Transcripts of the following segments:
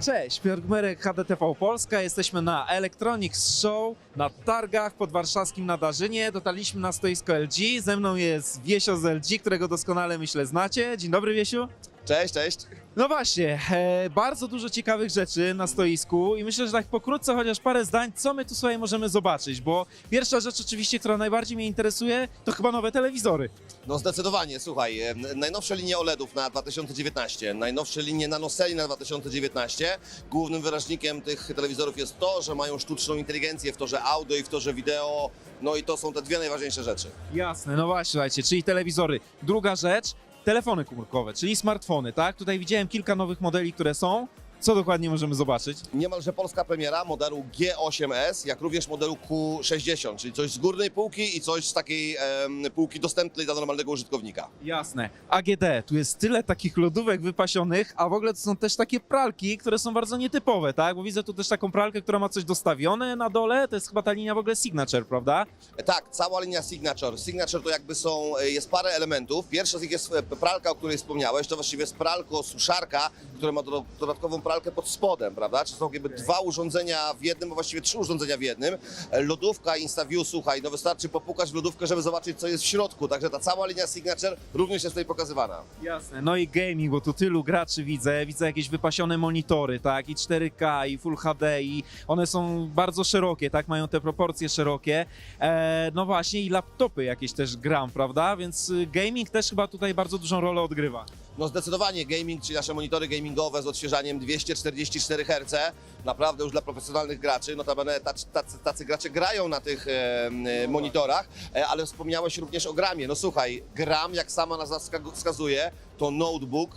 Cześć, Piotr Gmerek, HDTV Polska. Jesteśmy na Electronics Show na targach pod warszawskim Nadarzynie. Dotarliśmy na stoisko LG. Ze mną jest Wiesio z LG, którego doskonale myślę znacie. Dzień dobry, Wiesiu. Cześć, cześć. No właśnie, e, bardzo dużo ciekawych rzeczy na stoisku i myślę, że tak pokrótce chociaż parę zdań, co my tu sobie możemy zobaczyć, bo pierwsza rzecz oczywiście, która najbardziej mnie interesuje, to chyba nowe telewizory. No zdecydowanie, słuchaj, e, najnowsze linie OLEDów na 2019, najnowsze linie nanoseli na 2019. Głównym wyraźnikiem tych telewizorów jest to, że mają sztuczną inteligencję w torze audio i w torze wideo, no i to są te dwie najważniejsze rzeczy. Jasne, no właśnie, słuchajcie, czyli telewizory. Druga rzecz, telefony komórkowe, czyli smartfony, tak? Tutaj widziałem kilka nowych modeli, które są. Co dokładnie możemy zobaczyć? Niemalże polska premiera modelu G8S, jak również modelu Q60, czyli coś z górnej półki i coś z takiej em, półki dostępnej dla normalnego użytkownika. Jasne. AGD, tu jest tyle takich lodówek wypasionych, a w ogóle to są też takie pralki, które są bardzo nietypowe, tak? Bo widzę tu też taką pralkę, która ma coś dostawione na dole, to jest chyba ta linia w ogóle Signature, prawda? Tak, cała linia Signature. Signature to jakby są, e, jest parę elementów. Pierwsza z nich jest e, pralka, o której wspomniałeś, to właściwie jest pralko, suszarka, która ma do, dodatkową pralkę pod spodem, prawda? Czy są jakby dwa urządzenia w jednym, a właściwie trzy urządzenia w jednym. Lodówka InstaView, słuchaj, no wystarczy popukać w lodówkę, żeby zobaczyć, co jest w środku. Także ta cała linia Signature również jest tutaj pokazywana. Jasne. No i gaming, bo tu tylu graczy widzę, widzę jakieś wypasione monitory, tak? I 4K, i Full HD, i one są bardzo szerokie, tak? Mają te proporcje szerokie. E, no właśnie, i laptopy jakieś też gram, prawda? Więc y, gaming też chyba tutaj bardzo dużą rolę odgrywa. No zdecydowanie gaming, czyli nasze monitory gamingowe z odświeżaniem 244 Hz, naprawdę już dla profesjonalnych graczy, notabene tacy, tacy, tacy gracze grają na tych e, monitorach, e, ale wspomniałeś również o gramie. No słuchaj, gram, jak sama nazwa wska- wskazuje, to notebook,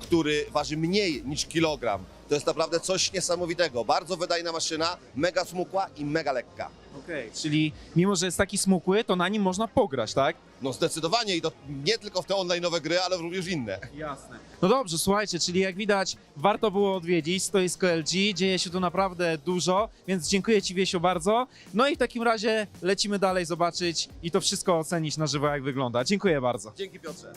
który waży mniej niż kilogram. To jest naprawdę coś niesamowitego. Bardzo wydajna maszyna, mega smukła i mega lekka. Okej. Czyli mimo, że jest taki smukły, to na nim można pograć, tak? No zdecydowanie i to nie tylko w te online'owe gry, ale również inne. Jasne. No dobrze, słuchajcie, czyli jak widać, warto było odwiedzić stoisko LG, dzieje się tu naprawdę dużo, więc dziękuję Ci Wiesiu bardzo. No i w takim razie lecimy dalej zobaczyć i to wszystko ocenić na żywo, jak wygląda. Dziękuję bardzo. Dzięki Piotrze.